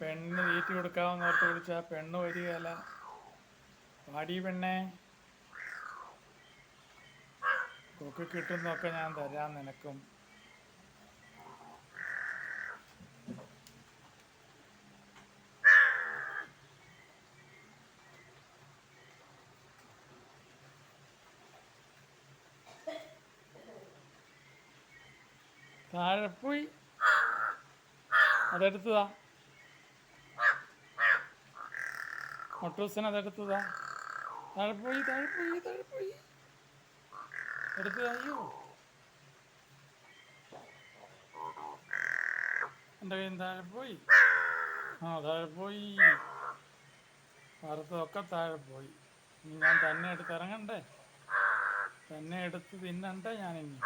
പെണ്ണിന് തീറ്റി കൊടുക്കാമെന്ന് ഓർത്ത് വിളിച്ചാൽ പെണ്ണ് വരികയല്ല. പാടി പെണ്ണെ. കൊക്ക് കിട്ടുന്നൊക്കെ ഞാൻ തരാം നിനക്കും. താഴെ പോയി. അതെടുത്തതാ. മൊട്ടൂസിന് അതെടുത്തതാ താഴെ തഴപ്പോയി തഴപ്പോയി പോയി താഴെ പോയി എടുത്തതാ അയ്യോ. എന്റെ കയ്യിൽ താഴെപ്പോയി. പോയി ആ താഴെപ്പോയി. പോയി വറുത്തതൊക്കെ താഴെ പോയി ഇനി ഞാൻ തന്നെ എടുത്ത് ഇറങ്ങണ്ടേ? തന്നെ എടുത്ത് തിന്നണ്ടേ ഞാനിനി?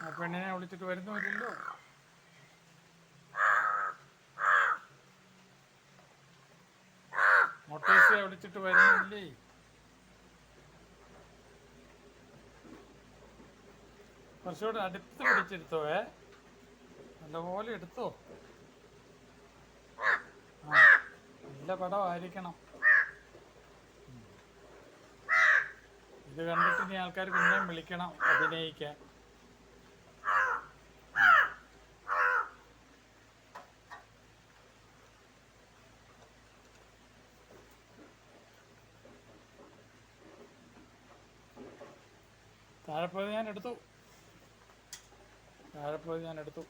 പെണ്ണിനെ വിളിച്ചിട്ട് വരുന്നുമില്ലല്ലോ മൊട്ടേസിയെ വിളിച്ചിട്ട് വരുന്നില്ലേ? കുറച്ചുകൂടെ അടുത്ത് പിടിച്ചെടുത്തോവേ നല്ലപോലെ എടുത്തോ. നല്ല പടമായിരിക്കണം. ഇത് കണ്ടിട്ട് ഇനി ആൾക്കാർ പിന്നെയും വിളിക്കണം അഭിനയിക്കാൻ. താഴെ പോയത് ഞാൻ എടുത്തു. താഴെ പോയത് ഞാൻ എടുത്തു.